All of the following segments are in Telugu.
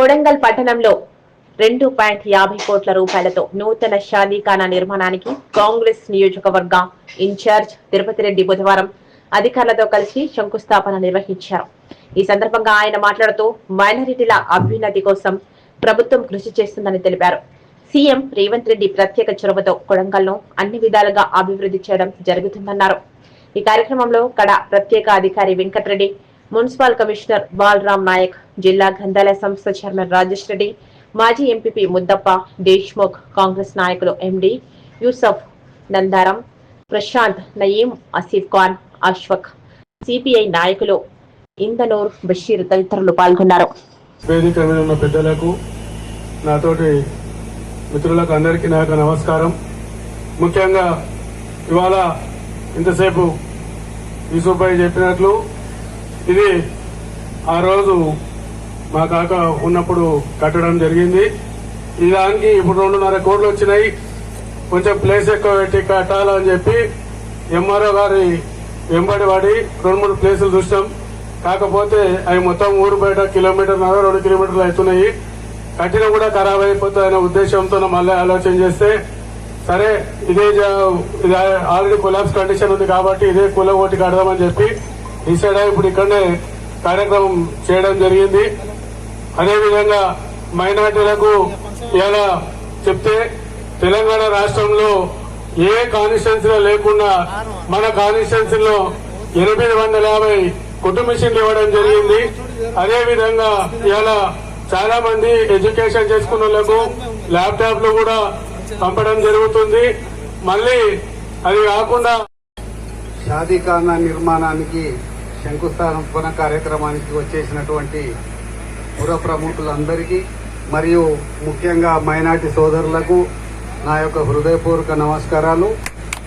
కొడంగల్ పట్టణంలో రెండు పాయింట్ యాభై కోట్ల రూపాయలతో నూతన షాదీఖానా నిర్మాణానికి కాంగ్రెస్ నియోజకవర్గ ఇన్ఛార్జ్ తిరుపతి రెడ్డి బుధవారం అధికారులతో కలిసి శంకుస్థాపన నిర్వహించారు. ఈ సందర్భంగా ఆయన మాట్లాడుతూ మైనారిటీల అభ్యున్నతి కోసం ప్రభుత్వం కృషి చేస్తుందని తెలిపారు. సీఎం రేవంత్ రెడ్డి ప్రత్యేక చొరవతో కొడంగల్ను అన్ని విధాలుగా అభివృద్ధి చేయడం జరుగుతుందన్నారు. ఈ కార్యక్రమంలో కడ ప్రత్యేక అధికారి వెంకటరెడ్డి మున్సిపల్ కమిషనర్ బాలరాం నాయక్ జిల్లా గ్రంథాలయ సంస్థ చైర్మన్ రాజేష్ రెడ్డి మాజీ ఎంపీపీ ముద్దప్ప దేశ్ముఖ్ కాంగ్రెస్ నాయకులు ఎండి యూసఫ్ నందారం ప్రశాంత్ నయీం ఆసిఫ్ ఖాన్ అశ్వక్ సిపిఐ నాయకులు ఇందనూర్ బషీర్ తదితరులు పాల్గొన్నారు. వేదిక మీద ఉన్న పెద్దలకు నాతోటి మిత్రులకు అందరికీ నా యొక్క నమస్కారం. ముఖ్యంగా ఇవాళ ఇంతసేపు యూసుఫ్ భాయ్ చెప్పినట్లు ఇది ఆ రోజు మా కాక ఉన్నప్పుడు కట్టడం జరిగింది. ఈ దానికి ఇప్పుడు రెండున్నర కోట్లు వచ్చినాయి. కొంచెం ప్లేస్ ఎక్కువ పెట్టి కట్టాలని చెప్పి ఎంఆర్ఓ గారి వెంబడి పడి రెండు మూడు ప్లేసులు చూసాం కాకపోతే అవి మొత్తం ఊరు బయట కిలోమీటర్ నర రెండు కిలోమీటర్లు అవుతున్నాయి. కట్టిన కూడా ఖరాబ్ అయిపోతుంది అనే ఉద్దేశంతో మళ్ళీ ఆలోచన చేస్తే సరే ఇదే జా- ఆల్రెడీ కొలాబ్స్ కండిషన్ ఉంది కాబట్టి ఇదే కుల ఓటి కడదామని చెప్పి డిసైడ్ అయ్యి ఇప్పుడు ఇక్కడనే కార్యక్రమం చేయడం జరిగింది. అదేవిధంగా మైనార్టీలకు ఇలా చెప్తే తెలంగాణ రాష్ట్రంలో ఏ కాన్స్టిట్యున్సీలో లేకుండా మన కాన్స్టిట్యున్సీలో ఎనిమిది వందల యాభై కుటుంబ ఇవ్వడం జరిగింది. అదేవిధంగా ఇలా చాలా మంది ఎడ్యుకేషన్ చేసుకున్న వాళ్ళకు ల్యాప్టాప్లు కూడా పంపడం జరుగుతుంది. మళ్ళీ అది కాకుండా షాదీఖానా నిర్మాణానికి శంకుస్థాపన కార్యక్రమానికి వచ్చేసినటువంటి పుర ప్రముఖులందరికీ మరియు ముఖ్యంగా మైనార్టీ సోదరులకు నా యొక్క హృదయపూర్వక నమస్కారాలు.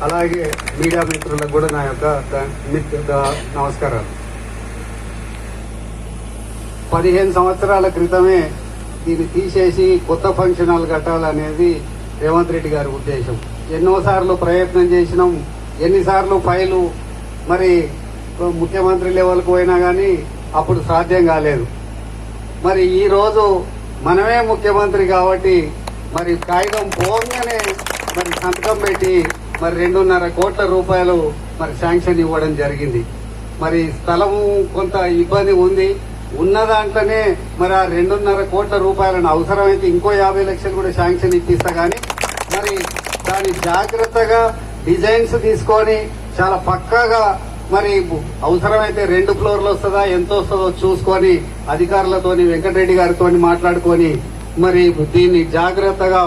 అలాగే మీడియా మిత్రులకు కూడా నా యొక్క మిత్- నమస్కారాలు. పదిహేను సంవత్సరాల క్రితమే దీన్ని తీసేసి కొత్త ఫంక్షన్ హాల్ కట్టాలనేది రేవంత్ రెడ్డి గారి ఉద్దేశం. ఎన్నోసార్లు ప్రయత్నం చేసినాం ఎన్నిసార్లు ఫైలు మరి ముఖ్యమంత్రి లెవెల్కి పోయినా కానీ అప్పుడు సాధ్యం కాలేదు. మరి ఈరోజు మనమే ముఖ్యమంత్రి కాబట్టి మరి కాగితం పోగానే మరి సంతకం పెట్టి మరి రెండున్నర కోట్ల రూపాయలు మరి శాంక్షన్ ఇవ్వడం జరిగింది. మరి స్థలం కొంత ఇబ్బంది ఉంది. ఉన్న దాంట్లోనే మరి ఆ రెండున్నర కోట్ల రూపాయలను అవసరమైతే ఇంకో యాభై లక్షలు కూడా శాంక్షన్ ఇప్పిస్తా గానీ మరి దాన్ని జాగ్రత్తగా డిజైన్స్ తీసుకొని చాలా పక్కాగా మరి అవసరమైతే రెండు ఫ్లోర్లు వస్తుందా? ఎంత వస్తుందో చూసుకొని అధికారులతోని వెంకటరెడ్డి గారితో మాట్లాడుకొని మరి దీన్ని జాగ్రత్తగా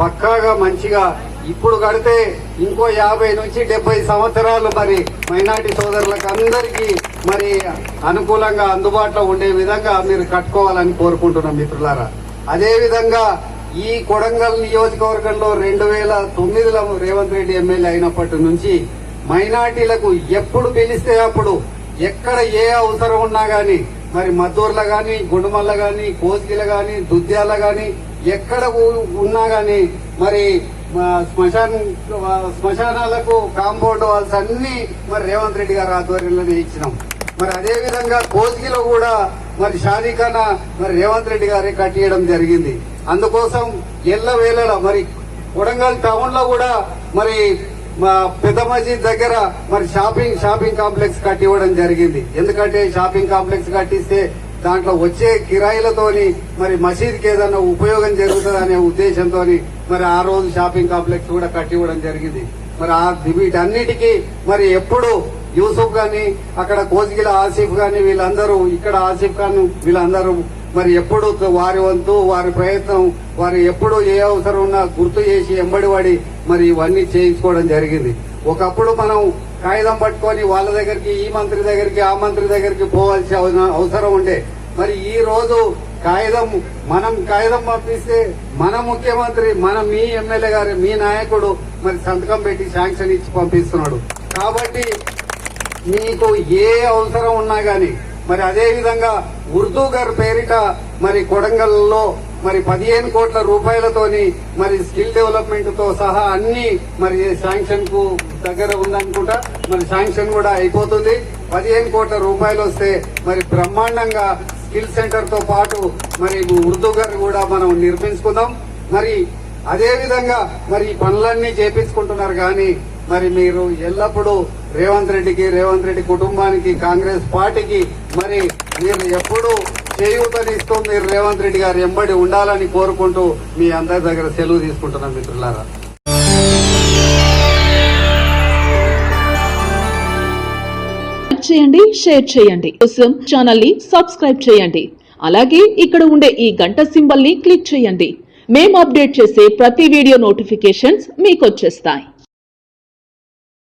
పక్కాగా మంచిగా ఇప్పుడు కడితే ఇంకో యాభై నుంచి డెబ్బై సంవత్సరాలు మరి మైనార్టీ సోదరులకు అందరికీ మరి అనుకూలంగా అందుబాటులో ఉండే విధంగా మీరు కట్టుకోవాలని కోరుకుంటున్నాం మిత్రులారా. అదేవిధంగా ఈ కొడంగల్ నియోజకవర్గంలో రెండు వేల తొమ్మిదిలో రేవంత్ రెడ్డి ఎమ్మెల్యే అయినప్పటి నుంచి మైనార్టీలకు ఎప్పుడు పిలిస్తే అప్పుడు ఎక్కడ ఏ అవసరం ఉన్నా గాని మరి మద్దూర్ల గాని గుండుమల్ల గాని కోసిల గాని దుద్యాల గాని ఎక్కడ ఉన్నా గాని మరి శ్మశాన శ్మశానాలకు కాంపౌండ్ వాల్స్ అన్ని మరి రేవంత్ రెడ్డి గారి ఆధ్వర్యంలోనే ఇచ్చినాం. మరి అదే విధంగా కోసిగిలో కూడా మరి షాదీఖానా మరి రేవంత్ రెడ్డి గారే కట్టియడం జరిగింది. అందుకోసం ఎల్ల వేళల మరి కొడంగల్ టౌన్లో కూడా మరి మా పెద్ద మసీద్ దగ్గర మరి షాపింగ్ షాపింగ్ కాంప్లెక్స్ కట్టివ్వడం జరిగింది. ఎందుకంటే షాపింగ్ కాంప్లెక్స్ కట్టిస్తే దాంట్లో వచ్చే కిరాయిలతోని మరి మసీద్కి ఏదైనా ఉపయోగం జరుగుతుంది అనే ఉద్దేశంతో మరి ఆ రోజు షాపింగ్ కాంప్లెక్స్ కూడా కట్టివ్వడం జరిగింది. మరి ఆ వీటన్నిటికీ మరి ఎప్పుడు యూసుఫ్ గాని అక్కడ కోజిగిల ఆసిఫ్ గాని వీళ్ళందరూ ఇక్కడ ఆసిఫ్ ఖాన్ వీళ్ళందరూ మరి ఎప్పుడు వారి వంతు వారి ప్రయత్నం వారు ఎప్పుడు ఏ అవసరం ఉన్నా గుర్తు చేసి ఎంబడివాడి మరి ఇవన్నీ చేయించుకోవడం జరిగింది. ఒకప్పుడు మనం కాగితం పట్టుకొని వాళ్ళ దగ్గరికి ఈ మంత్రి దగ్గరికి ఆ మంత్రి దగ్గరికి పోవాల్సి అవసరం ఉండే. మరి ఈ రోజు కాగితం మనం కాగితం పంపిస్తే మన ముఖ్యమంత్రి మన మీ ఎమ్మెల్యే గారు మీ నాయకుడు మరి సంతకం పెట్టి శాంక్షన్ ఇచ్చి పంపిస్తున్నాడు. కాబట్టి మీకు ఏ అవసరం ఉన్నా గాని మరి అదే విధంగా ఉర్దూ గారి పేరిట మరి కొడంగల్లో మరి పదిహేను కోట్ల రూపాయలతోని మరి స్కిల్ డెవలప్మెంట్తో సహా అన్ని మరి శాంక్షన్కు దగ్గర ఉందనుకుంటా. మరి శాంక్షన్ కూడా అయిపోతుంది. పదిహేను కోట్ల రూపాయలు వస్తే మరి బ్రహ్మాండంగా స్కిల్ సెంటర్తో పాటు మరి ఉర్దూ గారిని కూడా మనం నిర్మించుకుందాం. మరి అదే విధంగా మరి ఈ పనులన్నీ చేపించుకుంటున్నారు కానీ మరి మీరు ఎల్లప్పుడూ రేవంత్ రెడ్డికి రేవంత్ రెడ్డి కుటుంబానికి కాంగ్రెస్ పార్టీకి మరి మీరు ఎప్పుడూ చేయూతనిస్తూ మీరు రేవంత్ రెడ్డి గారు. ఎంబడి ఉండాలని కోరుకుంటూ మీ అందరి దగ్గర సెలవు తీసుకుంటున్నాం మిత్రులారా. చేయండి షేర్ చేయండి. కోసం ఛానల్ని సబ్స్క్రైబ్ చేయండి. అలాగే ఇక్కడ ఉండే ఈ గంట సింబల్ని క్లిక్ చేయండి. మేము అప్డేట్ చేసే ప్రతి వీడియో నోటిఫికేషన్స్ మీకు వచ్చేస్తాయి.